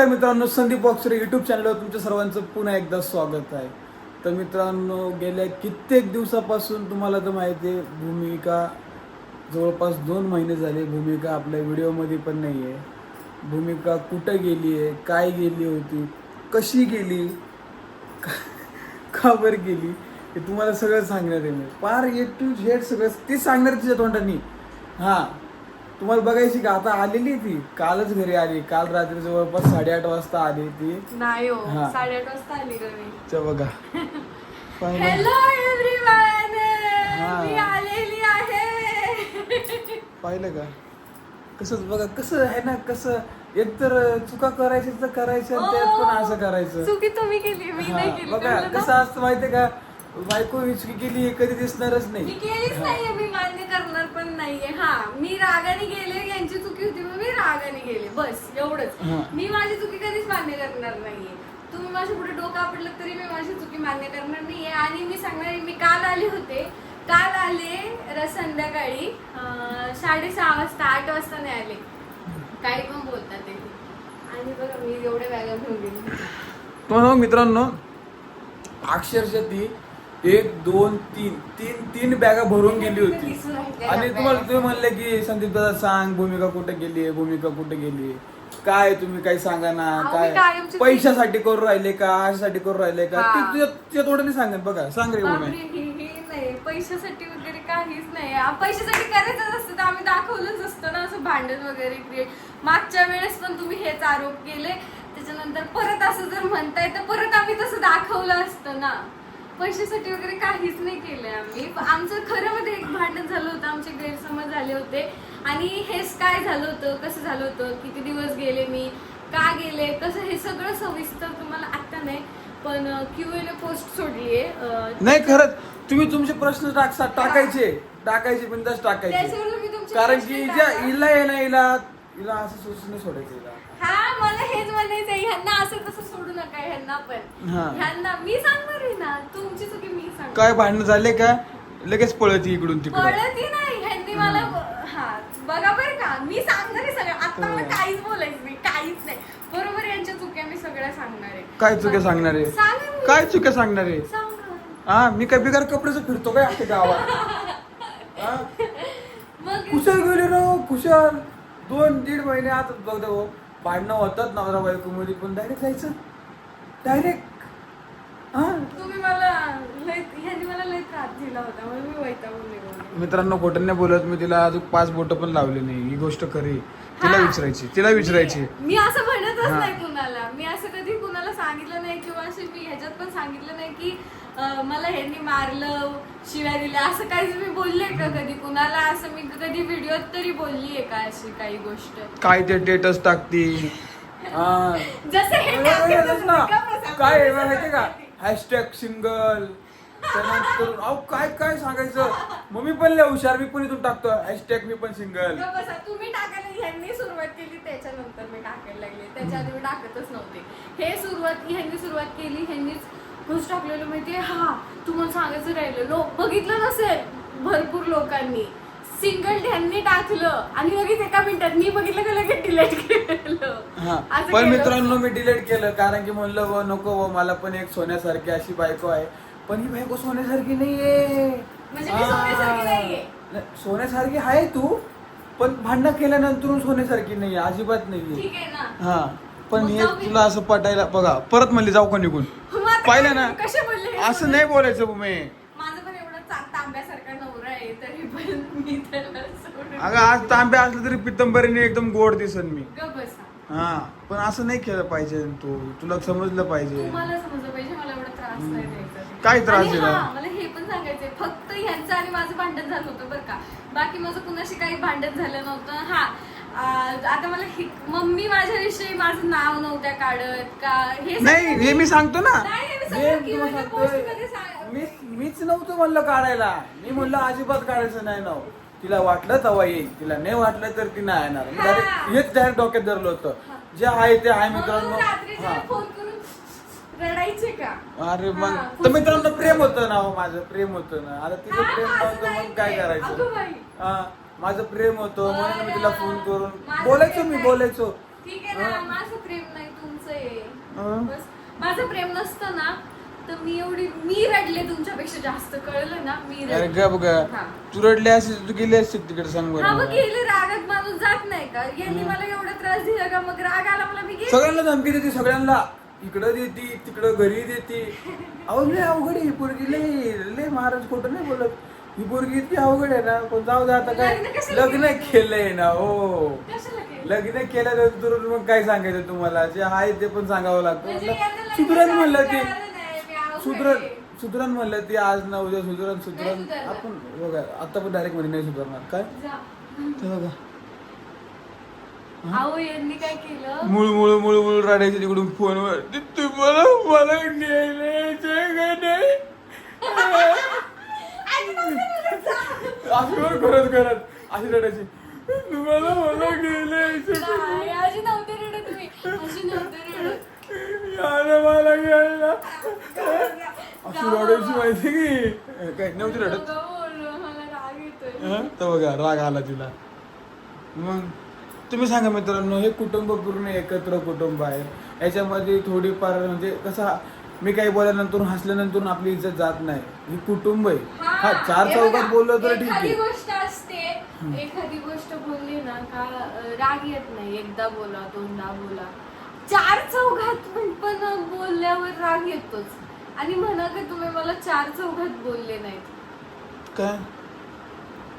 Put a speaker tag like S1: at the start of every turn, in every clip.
S1: नमस्कार मित्रांनो Sandeep boxer YouTube चॅनलवर तुमच्या सर्वांचं पुन्हा एकदा स्वागत आहे. तर मित्रांनो गेल्या कित्येक दिवसापासून तुम्हाला तर माहिती आहे भूमिका जवळपास दोन महिने झाले भूमिका आपल्या व्हिडिओमध्ये पण नाही आहे. भूमिका कुठं गेली आहे काय गेली होती कशी गेली का- का बरं गेली हे तुम्हाला सगळं सांगणार आहे मी पार ए टू झेड सगळं ते सांगणार तिच्या तोंडाने. हां तुम्हाला बघायची का? आता आलेली ती. कालच घरी आली. काल रात्री जवळपास साडेआठ वाजता आली ती.
S2: नाही हो
S1: हा.
S2: साडेआठ वाजता आली
S1: च बघा. पाहिलं?
S2: हॅलो एव्हरीवन
S1: हा.
S2: मी आलेली आहे.
S1: पाहिलं का? कसं बघा कसं आहे ना कसं एकतर चुका करायच्या तर करायच्या आणि त्यात पण असं करायचं.
S2: चुकी तुम्ही केली मी नाही
S1: हा,
S2: केली.
S1: बघा
S2: कळलं ना?
S1: कसं असतं माहितीये का? बायको विचकी केली हे कधी दिसणारच
S2: मी
S1: नाही
S2: केलीच नाहीये मी मान्य करणार पण नाहीये. हा मी रागाने गेले यांची चुकी होती मग मी रागाने गेले. बस एवढंच.
S1: हा.
S2: मी माझी चुकी कधीच मान्य करणार नाहीये. तुम्ही माझ्या पुढे डोकं आपटलं तरी मी माझी चुकी मान्य करणार नाहीये. आणि मी सांगणार आहे, मी काल आले होते. काल आले र संध्याकाळी अं, साडेसहा वाजता आठ वाजता नाही आले. काही पण बोलतात ते. आणि बघा मी एवढ्या बॅगा घेऊन गेली.
S1: तुम्हाला मित्रांनो अक्षरशः ती एक दोन तीन. तीन तीन बॅगा भरून गेली होती. आणि तुम्हाला. तुम्ही म्हणले की संदीप दादा सांग भूमिका कुठे गेली भूमिका कुठे गेली काय तुम्ही काही सांगा ना काय? पैशासाठी करू राहिले का? आशासाठी करू राहिले का. ते तुझ्या तुझ्या तोंडाने सांगेन बघा. सांग रे भूमी.
S2: पैशासाठी वगैरे काहीच नाही. पैशासाठी करायचं असतं तर आम्ही दाखवलंच असतं ना असं भांडण वगैरे क्रिएट मागच्या वेळेस पण तुम्ही हेच आरोप केले. त्याच्यानंतर परत असं जर म्हणताय तर परत आम्ही तसं दाखवलं असतं ना. पैशासाठी वगैरे काहीच नाही केलंय आम्ही. आमचं खरं मध्ये एक भांडण झालं होतं आमचे गैरसमज झाले होते. आणि हेच काय झालं होतं कसं झालं होतं किती दिवस गेले मी का गेले कसं हे सगळं सविस्तर तुम्हाला आत्ता नाही पण क्यू एन पोस्ट सोडलीये.
S1: नाही खरंच. तुम्ही तुमचे प्रश्न टाक टाकायचे. टाकायचे बिंदास टाकायचे.
S2: त्याच्यावर मी तुमचे
S1: कारण
S2: प्रश्न
S1: की ज्या
S2: टाका.
S1: हिला आहे ना हिला हिला असं सोचून नाही सोडायचं
S2: हा मला हेच म्हणायचंय ह्यांना असं तसं सोडू नका ह्यांना पण.
S1: हा.
S2: ह्यांना मी सांगणार आहे ना तुमची चुकी मी सांगणार.
S1: काय भांडण झाले का? लगेच पळती इकडून तिकडं.
S2: कळतही नाही ह्यांनी मला हा. बघा बरं का मी सांगणार आहे सगळं. आता मला
S1: हो.
S2: काहीच बोलायचं नाही काहीच नाही. बरोबर यांच्या चुक्या मी सगळ्या सांगणार आहे.
S1: काय चुक्या सांगणार आहे?
S2: सांगा मी.
S1: काय चुक्या सांगणार आहे?
S2: सांगा.
S1: हा मी काय बिगार कपड्याचं फिरतो काय अख्ख्या गावात? हा?
S2: मग
S1: कुशल गेले राव कुशल. दोन दीड महिने आता बघ भाऊ. भांडणं होतात नवरा बायको मध्ये पण डायरेक्ट जायचं. डायरेक्ट हा?
S2: तुम्ही मला लय ह्यांनी मला लय त्रास दिला होता म्हणून मी वैतागून निघून
S1: मित्रांनो खोटं नाही बोलत मी तिला अजून पाच बोट पण लावली नाही. ही गोष्ट खरी. तिला
S2: हा.
S1: विचारायची तिला विचारायची.
S2: मी असं म्हणतच
S1: हा.
S2: नाही कुणाला. मी असं कधी कुणाला सांगितलं नाही किंवा असे मी ह्याच्यात पण सांगितलं नाही की मला ह्यांनी मारलं शिव्या दिल्या असं काहीच मी बोलले का कधी? कुणाला असं मी कधी व्हिडिओत तरी बोललीये का अशी काही गोष्ट?
S1: काय ते टेटस टाकती हा.
S2: जसं हे टाकते तसं
S1: ना.
S2: बसा-
S1: काय आहे माहितीये का? हॅशटॅग सिंगल त्यानंतर अहो काय काय सांगायचं? मग मी पण लय हुशार मी पण इथून टाकतो हॅशटॅग मी पण सिंगल
S2: बसा तुम्ही टाकायला ह्यांनी सुरुवात केली त्याच्यानंतर मी टाकायला लागले. त्याच्या आधी मी टाकतच नव्हते. हे सुरुवात ह्यांनी सुरुवात केली ह्यांनीच पोस्ट टाकलेलं माहितीये? हा तुम्हाला सांगायचं राहिलं. लोक बघितलं नसेल? भरपूर लोकांनी. सिंगल ह्यांनी टाकलं. आणि लगेच एका मिनिटात मी बघितलं का लगेच डिलीट केलं?
S1: हा
S2: असं
S1: पण
S2: केलं.
S1: मित्रांनो मी डिलीट केलं. कारण की म्हणलं व नको व मला पण एक सोन्यासारखी अशी बायको आहे. पण ही बायको सोन्यासारखी नाहीये.
S2: म्हणजे मी सोन्यासारखी नाहीये.
S1: नाही, सोन्यासारखी आहे तू पण भांडण केल्यानंतर सोन्यासारखी नाहीये. अजिबात नाहीये.
S2: ठीक आहे ना.
S1: हा पण
S2: मग
S1: हे
S2: जाऊ.
S1: तुला असं पटायला बघा परत म्हणले जाऊ का निघून? पाहिलं ना?
S2: कसे बोलले
S1: असं? नाही बोलायचं भूमे.
S2: माझं पण एवढं चा- तांब्यासारखा नवरा आहे तरी पण मी त्याला सोडून
S1: अगं आज तांब्या असलं तरी पितंबरीने एकदम गोड दिसन मी.
S2: गप्प बसा.
S1: हा पण असं नाही केलं पाहिजे तू. तुला समजलं पाहिजे.
S2: तुम्हाला समजलं पाहिजे मला एवढा त्रास नाही द्यायचा. ते.
S1: काय त्रास
S2: आणि
S1: दिला?
S2: हा, मला हे पण सांगायचंय फक्त ह्यांचं आणि माझं भांडण झालं होतं बरं का. बाकी माझं कुणाशी काही भांडण झालं नव्हतं. हा आ, आता मला हे- मम्मी माझ्याविषयी माझं नाव नव्हत्या काढत का हे
S1: नाही हे मी सांगतो ना.
S2: नाही, मी
S1: तुला सांगतोय. मीच नव्हतं म्हणलं काढायला. मी म्हणलं अजिबात काढायचं नाही नाव. तिला वाटलं तेव्हा येईल. तिला नाही वाटलं तर ती नाही येणार. मी. डायरेक्ट हेच डायरेक्ट डोक्यात धरलं होतं. जे आहे ते आहे मित्रांनो. हा.
S2: रडायचे का?
S1: अरे मग. तर मित्रांनो प्रेम होतं ना हो माझं प्रेम होतं ना. आता तिचं प्रेम नव्हतं मग काय करायचं. हा माझं प्रेम होतं म्हणून मी तिला फोन करून बोलायचो मी. बोलायचो.
S2: ठीक आहे ना. माझं प्रेम नाही तुमचं
S1: हं.
S2: बस. माझं प्रेम नसतं ना तर मी एवढी मी रडले तुमच्यापेक्षा जास्त कळलं ना? मी
S1: अरे
S2: रडले
S1: ग. बघा
S2: हा.
S1: तू रडली असेल तू गेली असतील तिकडे सांग
S2: हा मग
S1: बरं
S2: गेले. रागात माणूस जात नाही का? यांनी मला एवढा त्रास दिला का? मग राग आला मला मी गेले.
S1: सगळ्यांना धमकी देते सगळ्यांना. इकडं देते तिकडं घरी देते. अहो लय अवघड आहे पोरगी. लय लय महाराज खोटं नाही बोलत. ही पोरगी इतकी अवघड आहे ना पण जाऊ दे आता काय.
S2: लग्न कशाला
S1: लग्न
S2: केलं?
S1: केलंय ना हो.
S2: कशाला केलं?
S1: लग्न केल्यानंतर मग काय सांगायचं तुम्हाला? जे आहे ते पण सांगावं लागतं.
S2: म्हणजे लग्न
S1: सुधरण म्हणलं ते.
S2: नाही, मी अवघड
S1: सुधरण
S2: आहे.
S1: सुधरण म्हणलं ते आज ना उद्या सुधरण सुधरण
S2: सुधारणार.
S1: आपण बघा आता पण डायरेक्टमध्ये नाही सुधारणार. काय?
S2: जा.
S1: ते बघा.
S2: यांनी काय केलं?
S1: मुळ मुळ मुळ मुळ रडायचं तिकडून फोनवर. तुम्हाला मला न्यायला यायचंय का नाही? असं करत करत अशी रडायची. तुम्हाला मला घ्यायला यायचं का
S2: नाही, अशी नव्हते रडत तुम्ही अशी नव्हते रडत.
S1: यार मला घ्यायला अशी रडायची माहिती की? काय नव्हती रडत? हं? तर बघा राग आला तिला. मग तुम्ही सांगा मित्रांनो हे कुटुंब पूर्ण एकत्र कुटुंब आहे. याच्यामध्ये थोडीफार म्हणजे कसं मी काही बोलल्यानंतर हसल्यानंतर आपली इज्जत जात नाही. ही कुटुंब आहे. हा चार चौकात बोललो तर ठीक
S2: एखादी
S1: आहे
S2: गोष्ट असते एखादी गोष्ट बोलली ना का अं, राग येत नाही. एकदा बोला दोनदा बोला. चार चौघात पण पण बोलल्यावर राग येतोच. आणि म्हणा की तुम्ही मला चार चौघात बोलले नाहीत.
S1: काय?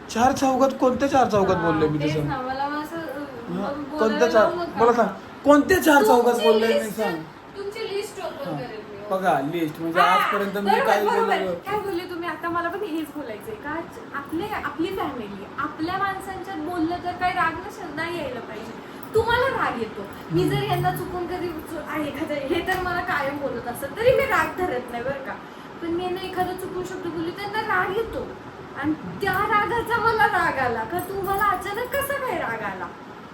S1: चार चौकात कोणत्या चार चौकात
S2: हा,
S1: बोलले मी
S2: तेच
S1: तुझं
S2: ना, मला असं अं,
S1: हा,
S2: बोलायला
S1: कोणत्या चार. मला सांग कोणत्या चार चौकात
S2: तुमची
S1: बोलले मी
S2: list-
S1: सांग
S2: तुमची लिस्ट ओपन
S1: हा.
S2: करेल मी
S1: बघा लिस्ट म्हणजे आजपर्यंत मी काय. बोललो?
S2: काय बोलले तुम्ही? आता मला पण हेच बोलायचंय. का आपले आपली फॅमिली आपल्या माणसांच्यात बोललं तर काही राग नसेल? नाही यायला पाहिजे. तुम्हाला राग येतो. मी जर यांना चुकून कधी एखादं हे तर मला कायम बोलत असत तरी मी राग धरत नाही बरं का. पण मी यांना एखादं चुकून शब्द बोलली त्यांना राग येतो. आणि त्या रागाचा मला राग आला. का तुम्हाला अचानक कसा काय राग आला?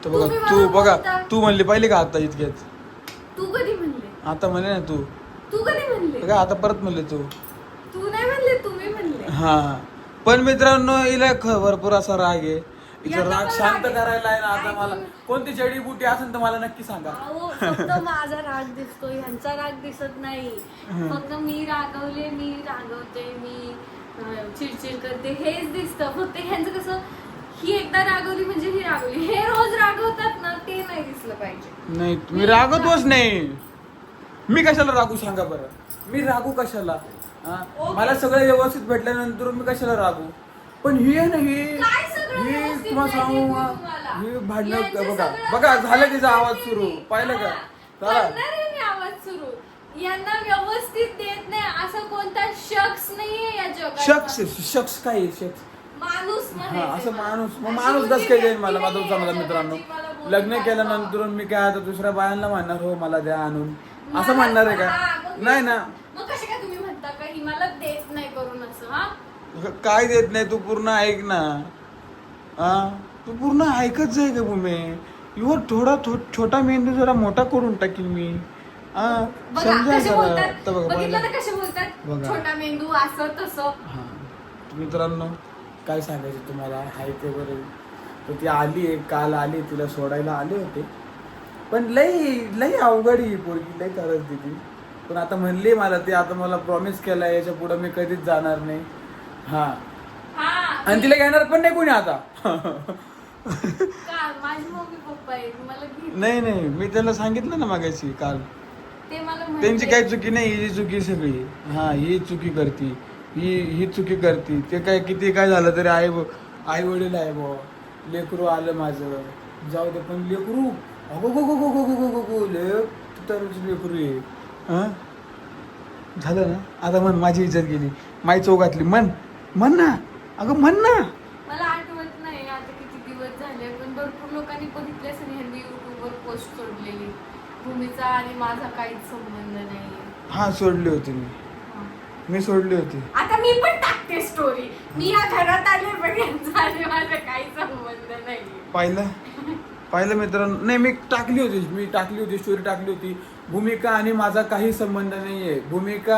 S1: तू
S2: मला
S1: बघा तू म्हणली पाहिली का आता इतक्यात?
S2: तू कधी म्हणले?
S1: आता म्हणे ना तू.
S2: तू कधी म्हणले?
S1: आता परत म्हणले तू.
S2: तू नाही म्हणले तुम्ही म्हणले.
S1: हा. पण मित्रांनो हिला ख- भरपूर असा राग आहे. हिचा
S2: याचा
S1: राग
S2: पण
S1: शांत
S2: राग आहे.
S1: करायला आहे ना आता मला कोणती जडीबुटी असेल तर मला नक्की सांगा.
S2: अहो, फक्त माझा राग दिसतो ह्यांचा राग दिसत नाही. फक्त मी रागवले मी रागवते मी अं, चिडचिड करते हेच दिसतं. फक्त ह्यांचं कसं ही एकदा रागवली म्हणजे ही रागवली. हे रोज रागवतात ना ते नाही दिसलं पाहिजे.
S1: नाही मी रागवतोच नाही. मी कशाला रागू सांगा बरं? मी रागू कशाला? हा? मला सगळं व्यवस्थित भेटल्यानंतर मी कशाला रागू? पण ही आहे ना ही
S2: काय सगळं
S1: ही
S2: व्यवस्थित
S1: तुम्हाला सांगू
S2: मी
S1: का?
S2: तुम्हाला?
S1: ही भांडणं
S2: यांचं
S1: बघा.
S2: सगळं
S1: बघा झालं तिचा आवाज सुरू. पाहिलं का?
S2: हा.
S1: चला.
S2: करणार आहे मी आवाज सुरू. यांना व्यवस्थित देत नाही. असं कोणता शख्स नाहीये या जगात
S1: शख्स शख्स काय आहे शख्स?
S2: माणूस
S1: हा
S2: म्हणायचं.
S1: असं
S2: मला.
S1: माणूस. मग
S2: अशी
S1: माणूस
S2: कोणती
S1: कस काय देईन
S2: व्यक्ती
S1: मला? माझं
S2: नाहीये
S1: समजा
S2: या
S1: मित्रांनो.
S2: जगाची. मला बोलून
S1: लग्न
S2: दाखवा.
S1: केल्यानंतर मी काय आता दुसऱ्या बायांना म्हणणार? हो मला द्या आणून. असं म्हणणार आहे
S2: हा,
S1: का?
S2: मग मी-
S1: नाही ना.
S2: मग कसे काय तुम्ही म्हणता का? ही मला देत नाही करून असं हा?
S1: काय देत नाही? तू पूर्ण ऐक ना. हा? तू पूर्ण ऐकत जाय का भूमे. युवर थोडा थो- छोटा मेंदू जरा मोठा करून टाकील मी. हा?
S2: बघा
S1: समजा
S2: कसे
S1: जरा.
S2: बोलतात?
S1: तर बघा,
S2: बघितलं
S1: पहिलं-
S2: ना कसे बोलतात?
S1: बघा.
S2: छोटा मेंदू असं तसं.
S1: हा. मित्रांनो काय सांगायचं तुम्हाला? हाय ते बरं. तर ती आली काल आली तिला सोडायला आले होते. पण लई लई अवघड ही पोरगी लई त्रास दिली पण आता म्हणली मला ते आता मला प्रॉमिस केलाय याच्यापुढे मी कधीच जाणार नाही. हा.
S2: हा.
S1: आणि तिला घेणार पण नाही कोणी आता. नाही नाही मी त्याला सांगितलं ना मागायची काल. त्यांची काही चुकी नाही ही चुकी सगळी. हा ही चुकी करती. ही ही चुकी करती. ते काय किती काय झालं तरी आई आई वडील आहे बो लेकरू आलं माझं. जाऊ दे पण लेकरू अगो गो गो गो गो गो गो गो गो लेकरू आहे हा झालं ना आता म्हण माझी इज्जत गेली माई चौकातली म्हण म्हण ना अगं म्हण ना
S2: मला आठवत नाही आता किती दिवस झाले पण भरपूर लोकांनी बघितले असेल ह्यांनी युट्यूबवर पोस्ट सोडलेली. भूमीचा आणि माझा काहीच संबंध नाहीये
S1: हा सोडली होती मी. मी सोडली होती.
S2: आता मी पण टाकते स्टोरी मी या घरात आले पण आणि माझा काही संबंध नाहीये
S1: पाहिलं? पाहिलं मित्रांनो नाही मी टाकली होती मी टाकली होती स्टोरी टाकली होती. भूमिका आणि माझा काही संबंध नाहीये. भूमिका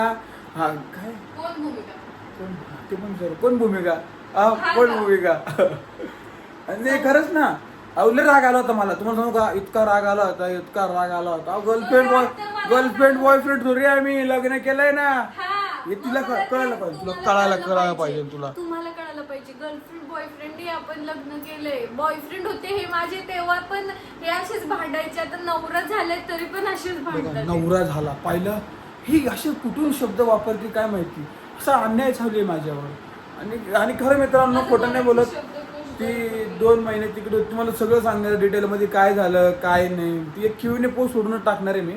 S1: हा काय?
S2: कोण
S1: ते पण सर कोण भूमिका? हा कोण? भूमिका? आणि खरंच ना. अवले राग आला होता मला. तुम्हाला सांगू का? इतका राग आला होता इतका राग आला होता. गर्लफ्रेंड
S2: मला?
S1: गर्लफ्रेंड बॉयफ्रेंड थोडी आम्ही लग्न केलंय ना.
S2: हा,
S1: तिला कळायला पाहिजे. तुला कळायला
S2: कळायला
S1: पाहिजे तुला.
S2: पाहिजे. गर्लफ्रेंड बॉयफ्रेंड आपण लग्न केलंय. बॉयफ्रेंड होते हे माझे तेव्हा पण हे असेच भांडायचे. आता नवरा झाले तरी पण असेच
S1: बघा,
S2: भांडतात.
S1: नवरा झाला. पाहिलं? ही असे कुठून शब्द वापरते काय माहिती? असा अन्याय झाले माझ्यावर. आणि आणि खरं मित्रांनो खोटं नाही बोलत. ती दोन महिने तिकडे तुम्हाला सगळं सांगणार डिटेलमध्ये काय झालं काय नाही. ती एक क्यूने पोस्ट सोडूनच टाकणार आहे मी.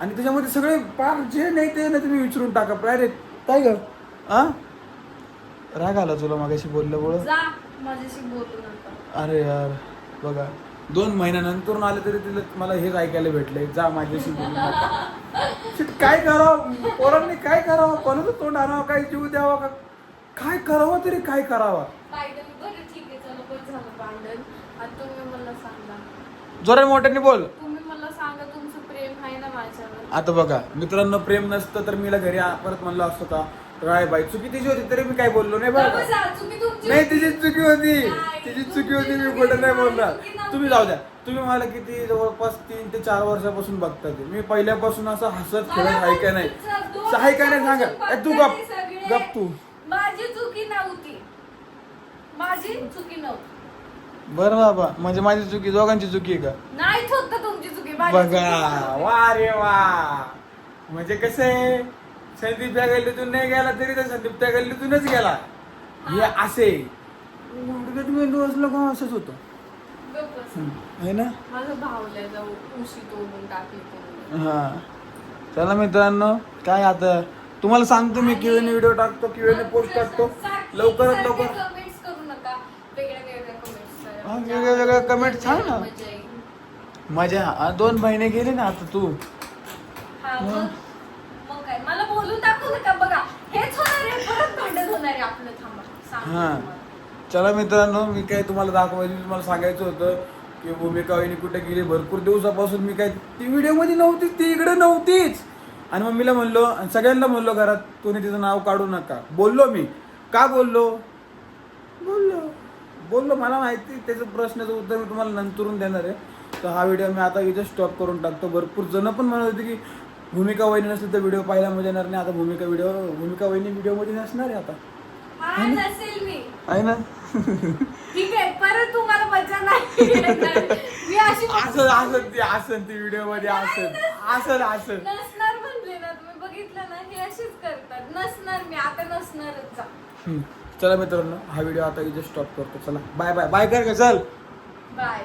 S1: आणि त्याच्यामध्ये सगळे पार जे नाही ते नाही तुम्ही विचारून टाका. प्रायरे काय ग. आ? राग आला तुला मागाशी बोललं बोल
S2: जा माझ्याशी बोलू नका.
S1: अरे यार बघा दोन महिन्यानंतर आले तरी तिला मला हेच ऐकायला भेटलंय. जा माझ्याशी बोलू नका. Shit, काय करावं? पोरांनी काय करावं? कोणाचं तोंड आणावं? काय जीव द्यावा का? काय करावं तरी काय करावं?
S2: फायदा बरं ठीक आहे चला बरं झालं भांडण. आता तुम्ही मला सांगा.
S1: जोरात मोठ्याने बोल.
S2: तुम्ही मला सांगा तुमचं प्रेम आहे ना माझ्यावर?
S1: आता बघा मित्रांनो प्रेम नसतं तर मीला घरी आ- परत म्हणलं असतो का? राय बाई चुकी तिची होती तरी मी काय बोललो नाही बरं का? नाही. तिची चुकी होती.
S2: नाही,
S1: तिची चुकी होती मी खोटं नाही
S2: नाही,
S1: बोलणार. तुम्ही जाऊ द्या. तुम्ही मला किती जवळपास तीन ते चार वर्षापासून बघता ते. मी पहिल्यापासून असं हसत खेळत आहे का नाही. आहे का नाही सांगा. तू गप. गप तू.
S2: माझी चुकी नव्हती. माझी चुकी नव्हती.
S1: बरं बाबा म्हणजे माझी चुकी दोघांची चुकी आहे का?
S2: तुमची चुकी? चुकी
S1: बघा. वा रे वा. म्हणजे कसं आहे? संदीप त्या गल्लीतून नाही गेला तरी तर संदीप त्या गल्लीतूनच गेला. हे असे. गुडघ्यात मेंदू असलं का असंच होतं. आहे ना?
S2: माझं भावल्या जाऊ उशी तोडून टाकली तुम्ही.
S1: हा. चला मित्रांनो काय आता? तुम्हाला सांगतो मी क्यूएन व्हिडिओ टाकतो क्यूएन पोस्ट टाकतो. लवकरात लवकर.
S2: comments करू नका. वेगळ्या वेगळ्या.
S1: हा, comments सांग ना.
S2: मजा
S1: दोन महिने गेले ना आता तू
S2: हा, मग मग काय मला बोलून दाखवू नका बघा. हेच होणार आहे परत भांडण होणार आहे आपलं. थांबा
S1: हा. चला मित्रांनो मी काय तुम्हाला दाखवायचं तुम्हाला सांगायचं होतं की भूमिका वहिनी कुठे गेली? भरपूर दिवसापासून मी काय ती व्हिडिओमध्ये नव्हतीच ती इकडे नव्हतीच. आणि मम्मीला म्हणलो आणि सगळ्यांना म्हणलो घरात कोणी तिचं नाव काढू नका. बोललो मी. का बोललो? बोललो. बोललो मला माहिती त्याचं प्रश्नाचं उत्तर मी तुम्हाला नंतरून देणार आहे. तर हा व्हिडिओ मी आता इथे स्टॉप करून टाकतो. भरपूर जण पण म्हणत होते की भूमिका वहिनी नसली तर व्हिडिओ पाहायला मजा येणार नाही. आता भूमिका व्हिडिओ भूमिका वहिनी व्हिडिओमध्ये नसणार आहे आता.
S2: हा नसेल मी.
S1: आहे ना?
S2: ठीक आहे परत तुम्हाला मजा नाही येणार. मी अशी
S1: असं असं ती असं ती व्हिडिओमध्ये असं असं असं
S2: नसणार म्हणले ना तुम्ही बघितलं ना हे अशीच करतात. नसणार मी आता नसणारच जा.
S1: हम्म. चला मित्रांनो हा व्हिडिओ आता इथे स्टॉप करतो. चला बाय बाय बाय कर का चल.
S2: बाय